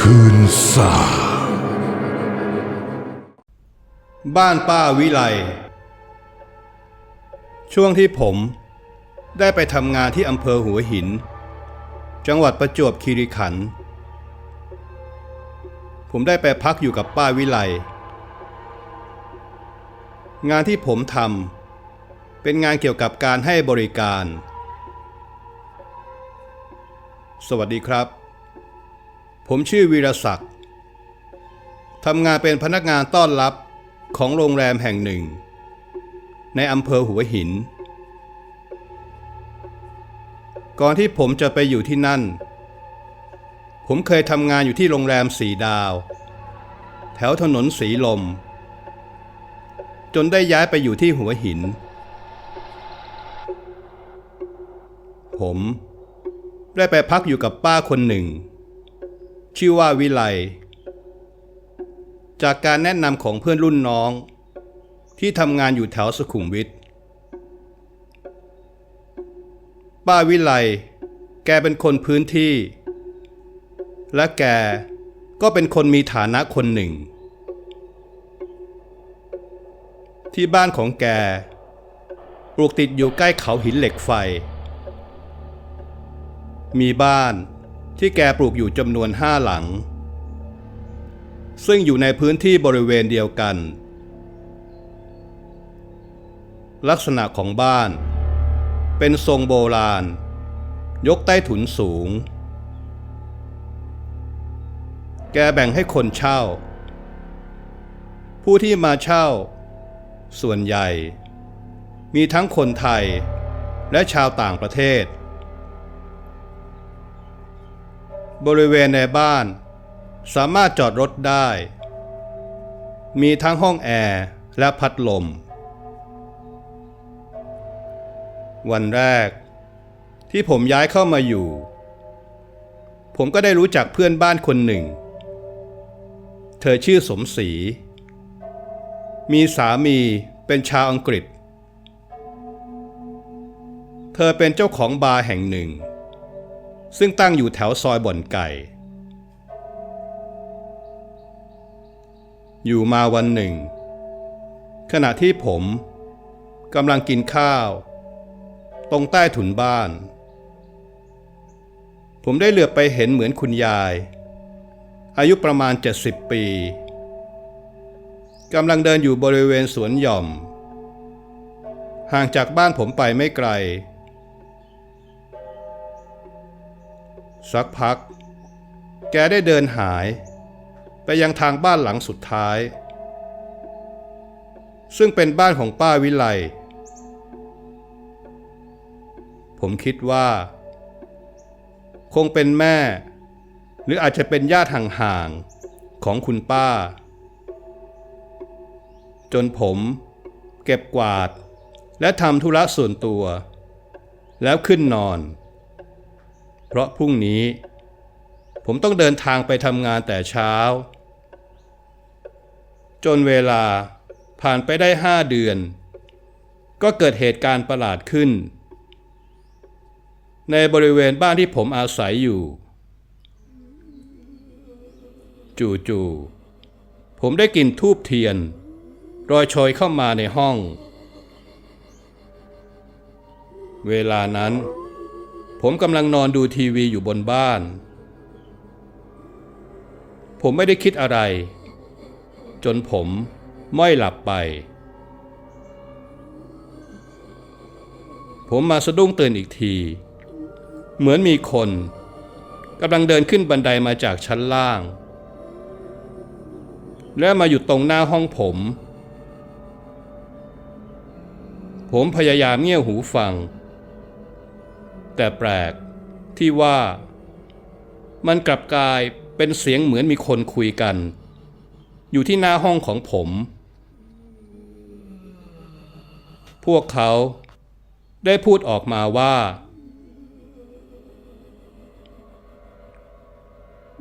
คืนสาบ้านป้าวิไล ช่วงที่ผมได้ไปทำงานที่อำเภอหัวหิน จังหวัดประจวบคีรีขันธ์ผมได้ไปพักอยู่กับป้าวิไล งานที่ผมทำเป็นงานเกี่ยวกับการให้บริการ สวัสดีครับ ผมชื่อวีรศักดิ์ทำงานเป็นพนักงานต้อนรับของโรงแรมแห่งหนึ่ง ในอำเภอหัวหิน ก่อนที่ผมจะไปอยู่ที่นั่น ผมเคยทำงานอยู่ที่โรงแรมสีดาว แถวถนนสีลม จนได้ย้ายไปอยู่ที่หัวหิน ผมได้ไปพักอยู่กับป้าคนหนึ่ง ชื่อว่าวิไล จากการแนะนำของเพื่อนรุ่นน้อง ที่ทำงานอยู่แถวสุขุมวิทป้าวิไล แกเป็นคนพื้นที่ และแกก็เป็นคนมีฐานะคนหนึ่ง ที่บ้านของแกปลูกติดอยู่ใกล้เขาหินเหล็กไฟ มีบ้าน ที่แกปลูกอยู่จำนวนห้าหลัง ซึ่งอยู่ในพื้นที่บริเวณเดียวกัน ลักษณะของบ้าน เป็นทรงโบราณ ยกใต้ถุนสูง แกแบ่งให้คนเช่า ผู้ที่มาเช่า ส่วนใหญ่ มีทั้งคนไทยและชาวต่างประเทศ บริเวณในบ้าน สามารถจอดรถได้ มีทั้งห้องแอร์และพัดลม วันแรก ที่ผมย้ายเข้ามาอยู่ ผมก็ได้รู้จักเพื่อนบ้านคนหนึ่ง เธอชื่อสมศรีมีสามีเป็นชาวอังกฤษ เธอเป็นเจ้าของบาร์แห่งหนึ่ง ซึ่งตั้งอยู่แถวซอยบ่อนไก่ อยู่มาวันหนึ่ง ขณะที่ผมกำลังกินข้าว ตรงใต้ถุนบ้าน ผมได้เหลือไปเห็นเหมือนคุณยาย อายุประมาณ 70 ปีกำลังเดินอยู่บริเวณสวนหย่อม ห่างจากบ้านผมไปไม่ไกล สักพัก แกได้เดินหาย ไปยังทางบ้านหลังสุดท้าย ซึ่งเป็นบ้านของป้าวิไล ผมคิดว่า คงเป็นแม่ หรืออาจจะเป็นญาติห่างๆของคุณป้า จนผม เก็บกวาดและทำธุระส่วนตัว แล้วขึ้นนอน เพราะพรุ่งนี้ ผมต้องเดินทางไปทำงานแต่เช้า จนเวลาผ่านไปได้ห้าเดือน ก็เกิดเหตุการณ์ประหลาดขึ้น ในบริเวณบ้านที่ผมอาศัยอยู่ จู่ๆผมได้กลิ่นทูบเทียนรอยโชยเข้ามาในห้อง เวลานั้น ผมกำลังนอนดูทีวีอยู่บนบ้าน ผมไม่ได้คิดอะไร จนผมม้อยหลับไป ผมมาสะดุ้งตื่นอีกที เหมือนมีคนกำลังเดินขึ้นบันไดมาจากชั้นล่าง และมาหยุดตรงหน้าห้องผม ผมพยายามเงี่ยหูฟัง แต่แปลกที่ว่า มันกลับกลายเป็นเสียงเหมือนมีคนคุยกัน อยู่ที่หน้าห้องของผม พวกเขาได้พูดออกมาว่า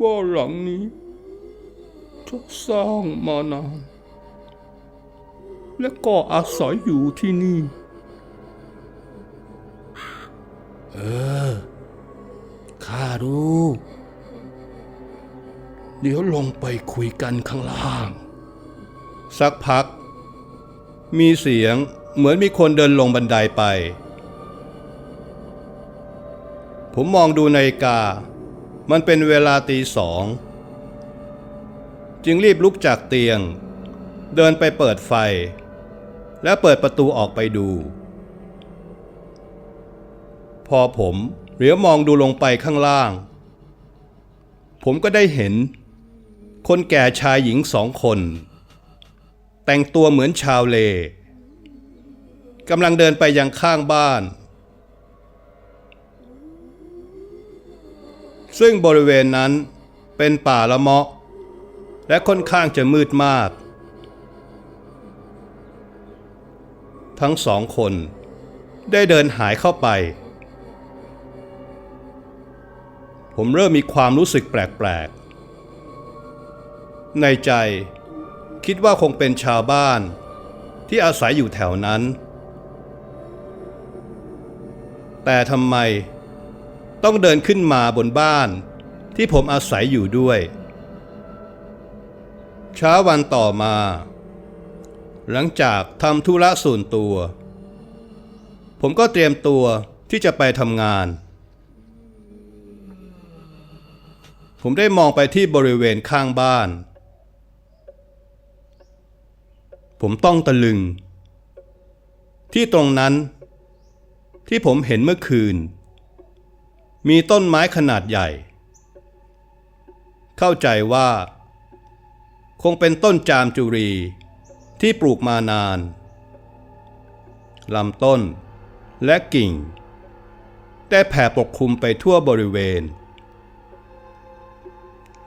ว่าหลังนี้ถูกสร้างมานานและก็อาศัยอยู่ที่นี่ เออ ข้ารู้เดี๋ยวลงไปคุยกันข้างล่าง สักพัก มีเสียงเหมือนมีคนเดินลงบันไดไป ผมมองดูนาฬิกา มันเป็นเวลาตีสอง จึงรีบลุกจากเตียง เดินไปเปิดไฟ และเปิดประตูออกไปดู พอผมเหลียวมองดูลงไปข้างล่าง ผมก็ได้เห็น คนแก่ชายหญิงสองคน แต่งตัวเหมือนชาวเลกำลังเดินไปยังข้างบ้าน ซึ่งบริเวณนั้นเป็นป่าละเมาะ และค่อนข้างจะมืดมาก ทั้งสองคนได้เดินหายเข้าไป ผมเริ่มมีความรู้สึกแปลกๆ ในใจคิดว่าคงเป็นชาวบ้านที่อาศัยอยู่แถวนั้น แต่ทำไมต้องเดินขึ้นมาบนบ้านที่ผมอาศัยอยู่ด้วย เช้าวันต่อมา หลังจากทำธุระส่วนตัว ผมก็เตรียมตัวที่จะไปทำงาน ผมได้มองไปที่บริเวณข้างบ้าน ผมต้องตะลึง ที่ตรงนั้น ที่ผมเห็นเมื่อคืน มีต้นไม้ขนาดใหญ่ เข้าใจว่า คงเป็นต้นจามจุรีที่ปลูกมานานลำต้นและกิ่ง ได้แผ่ปกคลุมไปทั่วบริเวณ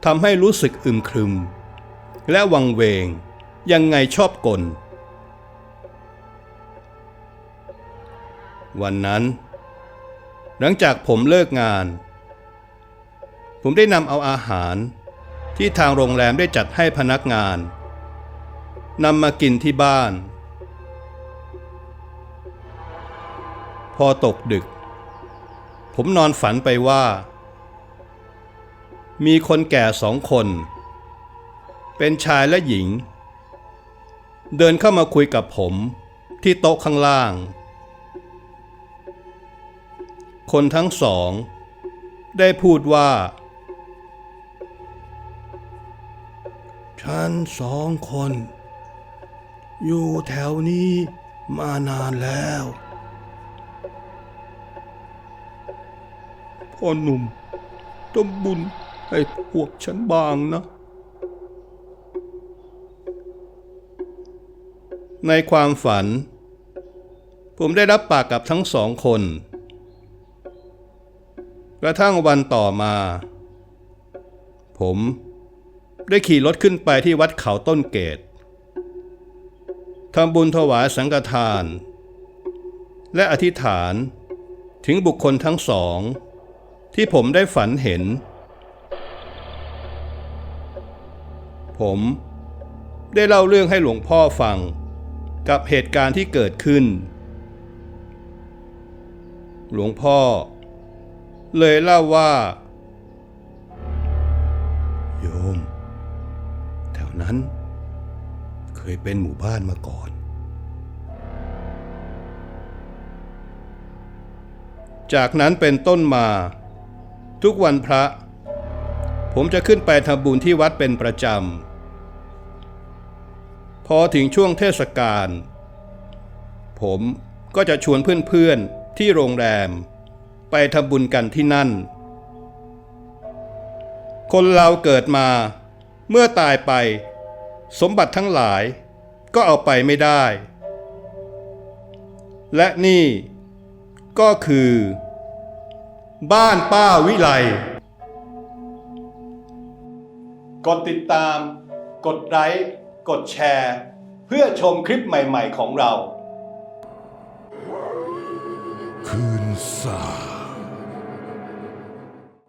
ทำให้รู้สึกอึมครึม และวังเวง ยังไงชอบกล วันนั้น หลังจากผมเลิกงาน ผมได้นำเอาอาหารที่ทางโรงแรมได้จัดให้พนักงานนำมากินที่บ้าน พอตกดึก ผมนอนฝันไปว่า มีคนแก่สองคน เป็นชายและหญิง เดินเข้ามาคุยกับผมที่โต๊ะข้างล่าง คนทั้งสอง ได้พูดว่า ฉันสองคน อยู่แถวนี้มานานแล้วพ่อหนุ่มต้องบุญ ให้พวกฉันบางนะ ในความฝัน ผมได้รับปากกับทั้งสองคน กระทั่งวันต่อมา ผมได้ขี่รถขึ้นไปที่วัดเขาต้นเกตทำบุญถวายสังฆทาน และอธิษฐานถึงบุคคลทั้งสอง ที่ผมได้ฝันเห็น ผม ได้เล่าเรื่องให้หลวงพ่อฟัง กับเหตุการณ์ที่เกิดขึ้น หลวงพ่อ เลยเล่าว่า โยม แถวนั้น เคยเป็นหมู่บ้านมาก่อน จากนั้นเป็นต้นมา ทุกวันพระ ผมจะขึ้นไปทำบุญที่วัดเป็นประจำ พอถึงช่วงเทศกาล ผมก็จะชวนเพื่อนๆที่โรงแรม ไปทำบุญกันที่นั่น คนเราเกิดมาเมื่อตายไป สมบัติทั้งหลายก็เอาไปไม่ได้ และนี่ก็คือ บ้านป้าวิไล กดติดตาม กดไลค์ กดแชร์ เพื่อชมคลิปใหม่ๆของเรา คืนสา